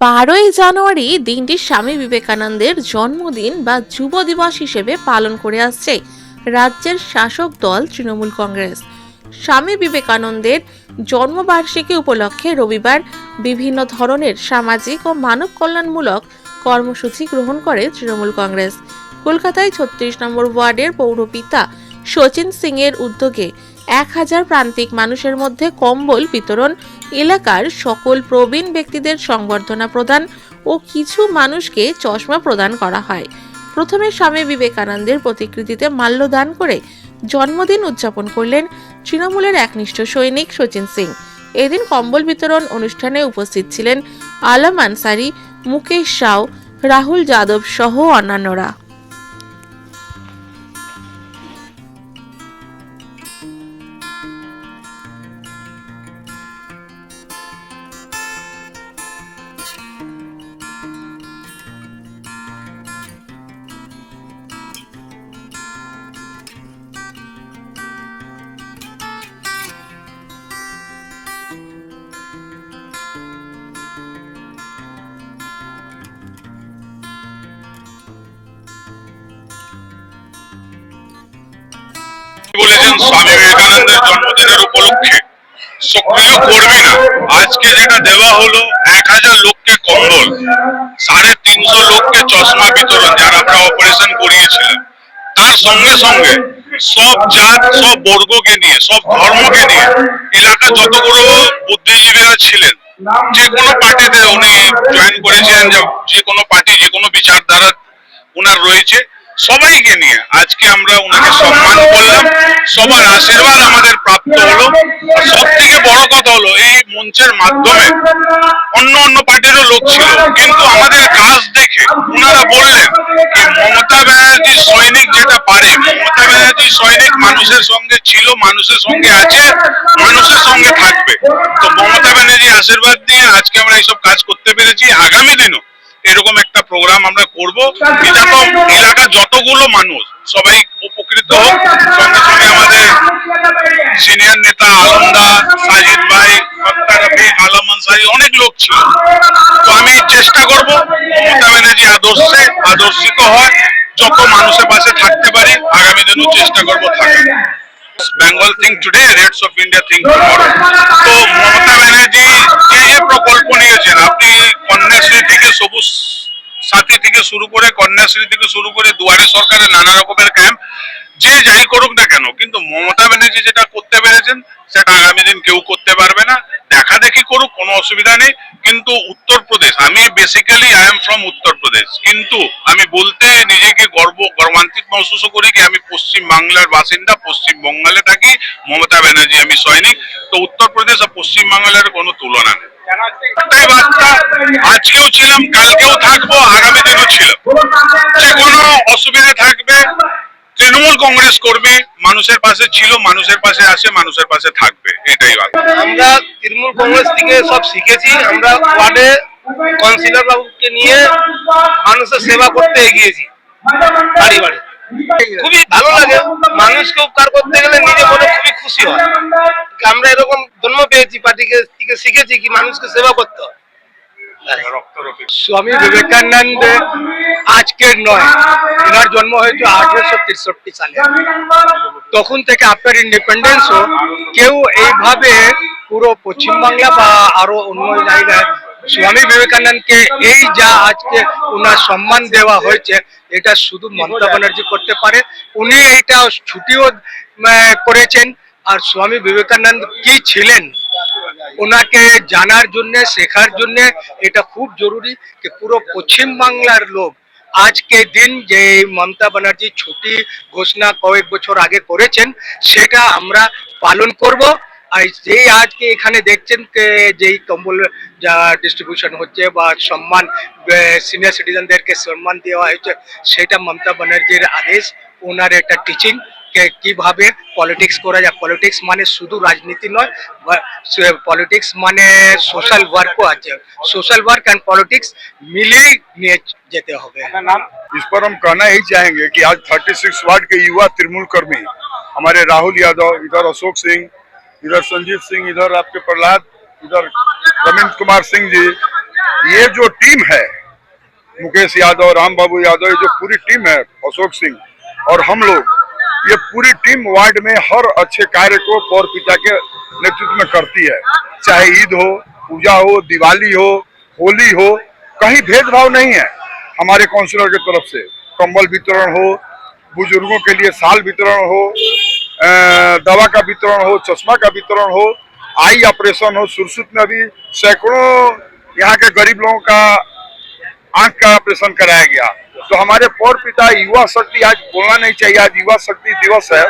বারোই জানুয়ারি দিনটি স্বামী বিবেকানন্দের জন্মদিন বা যুব দিবস হিসেবে পালন করে আসছে রাজ্যের শাসক দল তৃণমূল কংগ্রেস। স্বামী বিবেকানন্দের জন্মবার্ষিকী উপলক্ষে রবিবার বিভিন্ন ধরনের সামাজিক ও মানব কল্যাণমূলক কর্মসূচি গ্রহণ করে তৃণমূল কংগ্রেস। কলকাতায় ছত্রিশ নম্বর ওয়ার্ডের পৌরপিতা সচিন সিং এর উদ্যোগে এক হাজার প্রান্তিক মানুষের মধ্যে কম্বল বিতরণ এলাকার সকল প্রবীণ ব্যক্তিদের সংবর্ধনা প্রদান ও কিছু মানুষকে চশমা প্রদান করা হয়। প্রথমে স্বামী বিবেকানন্দের প্রতিকৃতিতে মাল্যদান করে জন্মদিন উদযাপন করলেন তৃণমূলের একনিষ্ঠ সৈনিক সচিন সিং। এদিন কম্বল বিতরণ অনুষ্ঠানে উপস্থিত ছিলেন আলম আনসারি, মুকেশ সাউ, রাহুল যাদব সহ অন্যান্যরা। সক্রিয় কর্মী না আজকে যেটা দেওয়া হলো এক হাজার লোককে কম্বল, সাড়ে তিনশো লোককে চশমা বিতরণ যারা আমরা অপারেশন করিয়েছিলাম। তার সঙ্গে সঙ্গে সব জাত, সব বর্গকে নিয়ে, সব ধর্মকে নিয়ে এলাকা যতগুলো বুদ্ধিজীবীরা ছিলেন, যে কোনো পার্টিতে উনি জয়েন করেছিলেন, যে- কোনো পার্টি, যে কোনো বিচারধারা উনার রয়েছে। সবাইকে নিয়ে আজকে আমরা উনাকে সম্মান করলাম, সবার আশীর্বাদ আমাদের প্রাপ্ত হলো। সব থেকে বড় কথা হলো, এই মঞ্চের মাধ্যমে অন্য অন্য পার্টিরও লোক ছিল, কিন্তু আমাদের কাজ দেখে উনারা বললেন কি মমতা ব্যানার্জি সৈনিক যেটা পারে, মমতা ব্যানার্জি সৈনিক মানুষের সঙ্গে ছিল, মানুষের সঙ্গে আছে, মানুষের সঙ্গে থাকবে। তো মমতা ব্যানার্জি আশীর্বাদ নিয়ে আজকে আমরা এইসব কাজ করতে পেরেছি। আগামী দিনও এরকম আমরা করব। এলাকা যতগুলো মানুষ, সবাই উপকৃত হোক। সঙ্গে সঙ্গে আমাদের সিনিয়র নেতা আলমদা, সাজিদ ভাই সত্তার রফি আলম আনসারি, অনেক লোক ছিল। তো আমি চেষ্টা করব, মমতা ব্যানার্জি আদর্শে আদর্শিত হয়, যত মানুষের পাশে থাকতে পারি, আগামী দিনও চেষ্টা করব থাকার। Bengal think today raids of India tomorrow তো মমতা ব্যানার্জি যে যে প্রকল্প কন্যাশ্রী থেকে শুরু করে দুয়ারে সরকারের নানা রকমের ক্যাম্প যে যাই করুক না কেন, কিন্তু মমতা ব্যানার্জি যেটা করতে পেরেছেন, সেটা আগামী দিন কেউ করতে পারবে না। দেখা দেখি করুক, কোনো অসুবিধা নেই। কিন্তু উত্তরপ্রদেশ, আমি basically I am from Uttar Pradesh. কিন্তু আমি বলতে নিজেকে গর্ব, গর্বান্বিত মহসুস করি কি, আমি পশ্চিম বাংলার বাসিন্দা, পশ্চিম বঙ্গালে থাকি, মমতা ব্যানার্জি আমি সৈনিক। তো উত্তরপ্রদেশ আর পশ্চিম বাংলার কোনো তুলনা নেই। আজকেও ছিলাম, কালকেও থাকব, আগামী দিনও ছিলাম যে কোনো অসুবিধা থাকবে, তৃণমূল কংগ্রেস কর্মী মানুষের পাশে ছিল, মানুষের পাশে আসে মানুষের পাশে থাকবে, এটাই আমরা তৃণমূল কংগ্রেস থেকে সব শিখেছি, আমরা ওয়ার্ডে কাউন্সিলর বাবুকে নিয়ে মানুষের সেবা করতে এগিয়েছি বাড়ি বাড়ি খুবই ভালো লাগে মানুষকে উপকার করতে গেলে নিজে মনে খুবই খুশি হয়। আমরা এরকম জন্ম পেয়েছি, পার্টিকে থেকে শিখেছি কি মানুষকে সেবা করতে স্বামী বিবেকানন্দ আজকের নয়, এনার জন্ম হয়েছে আঠারোশো তেষট্টি সালে। তখন থেকে আফটার ইন্ডিপেন্ডেন্সও কেউ এইভাবে পুরো পশ্চিমবাংলা বা আরও অন্য জায়গায় স্বামী বিবেকানন্দকে এই যা আজকে ওনার সম্মান দেওয়া হয়েছে, এটা শুধু মমতা ব্যানার্জি করতে পারে, উনি এইটা ছুটিও করেছেন। আর স্বামী বিবেকানন্দ কি ছিলেন? ওনাকে জানার জন্য, শেখার জন্য এটা খুব জরুরি যে পুরো পশ্চিম বাংলার লোক আজকে দিন যে মমতা ব্যানার্জি ছুটি ঘোষণা কয়েক বছর আগে করেছেন, সেটা আমরা পালন করব। আর যেই আজকে এখানে দেখছেন যেই কম্বল, যা ডিস্ট্রিবিউশন হচ্ছে বা সম্মান সিনিয়র সিটিজেনদেরকে সম্মান দেওয়া হয়েছে, সেটা মমতা ব্যানার্জির আদেশ, ওনার একটা টিচিং কিভাবে পলিটিক্স করা যায় পলিটিক্স মানে শুধু রাজনীতি নয় পলিটিক্স মানে সোশ্যাল ওয়ার্কও আছে সোশ্যাল ওয়ার্ক অ্যান্ড পলিটিক্স মিলিয়ে নিয়ে যেতে হবে इस पर हम कहना ही चाहेंगे कि आज 36 वार्ड के युवा तृणमूल कर्मी हमारे राहुल यादव इधर अशोक सिंह इधर संजीव सिंह इधर आपके प्रहलाद इधर रविंद्र कुमार सिंह जी ये जो टीम है मुकेश यादव राम बाबू यादव ये जो पूरी टीम है अशोक सिंह और हम लोग ये पूरी टीम वार्ड में हर अच्छे कार्य को पौर पिता के नेतृत्व में करती है। चाहे ईद हो, पूजा हो, दिवाली हो, होली हो, कहीं भेदभाव नहीं है हमारे काउंसिलर की तरफ़ से। कंबल वितरण हो, बुज़ुर्गों के लिए साल वितरण हो दवा का वितरण हो, चश्मा का वितरण हो, आई ऑपरेशन हो, सुरसुत में अभी सैकड़ों यहाँ के गरीब लोगों का आँख का ऑपरेशन कराया गया। तो हमारे पौर पिता युवा शक्ति आज बोलना नहीं चाहिए, आज युवा शक्ति दिवस है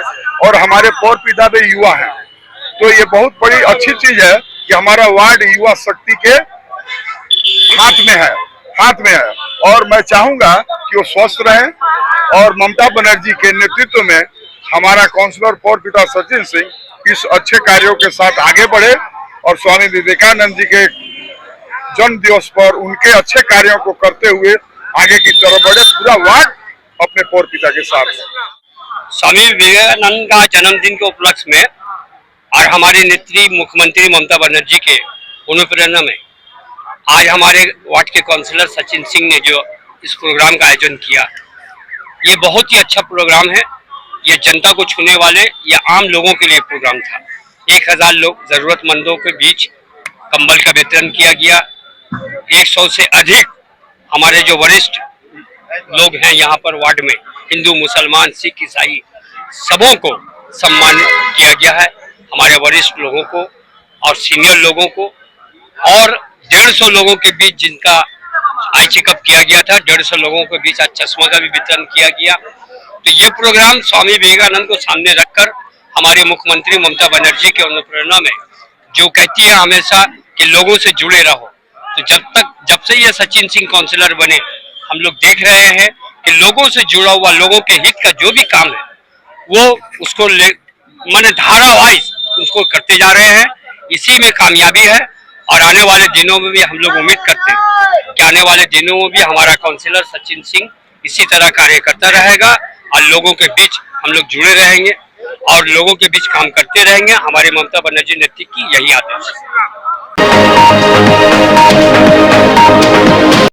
और हमारे पौर पिता भी युवा हैं। तो ये बहुत बड़ी अच्छी चीज़ है कि हमारा वार्ड युवा शक्ति के हाथ में है, हाथ में है। और मैं चाहूँगा कि वो स्वस्थ रहे और ममता बनर्जी के नेतृत्व में हमारा काउंसलर पौर पिता सचिन सिंह इस अच्छे कार्यों के साथ आगे बढ़े और स्वामी विवेकानंद जी के जन्म दिवस पर उनके अच्छे कार्यों को करते हुए आगे की तरफ़ बढ़े, पूरा वार्ड अपने पौर पिता के साथ स्वामी विवेकानंद का जन्मदिन के उपलक्ष्य में और हमारे नेत्री मुख्यमंत्री ममता बनर्जी के अनुप्रेरणा में आज हमारे वार्ड के काउंसिलर सचिन सिंह ने जो इस प्रोग्राम का आयोजन किया, ये बहुत ही अच्छा प्रोग्राम है। ये जनता को छूने वाले, या आम लोगों के लिए प्रोग्राम था। एक हज़ार लोग जरूरतमंदों के बीच कंबल का वितरण किया गया। एक सौ से अधिक हमारे जो वरिष्ठ लोग हैं यहाँ पर वार्ड में, हिंदू, मुसलमान, सिख, ईसाई, सबों को सम्मान किया गया है। हमारे वरिष्ठ लोगों को और सीनियर लोगों को और डेढ़ सौ लोगों के बीच जिनका आई चेकअप किया गया था, डेढ़ सौ लोगों के बीच आज चश्मा का भी वितरण किया गया। तो ये प्रोग्राम स्वामी विवेकानंद को सामने रखकर हमारे मुख्यमंत्री ममता बनर्जी के अनुप्रेरणा में जो कहती है हमेशा कि लोगों से जुड़े रहो। तो जब तक, जब से ये सचिन सिंह काउंसिलर बने, हम लोग देख रहे हैं कि लोगों से जुड़ा हुआ, लोगों के हित का जो भी काम है, वो उसको ले, मैंने धारा वाइज उसको करते जा रहे हैं। इसी में कामयाबी है और आने वाले दिनों में भी हम लोग उम्मीद करते हैं कि आने वाले दिनों में भी हमारा काउंसिलर सचिन सिंह इसी तरह कार्य करता रहेगा और लोगों के बीच हम लोग जुड़े रहेंगे। और लोगों के बीच काम करते रहेंगे। हमारे ममता बनर्जी नेतृत्व की, यही आदेश है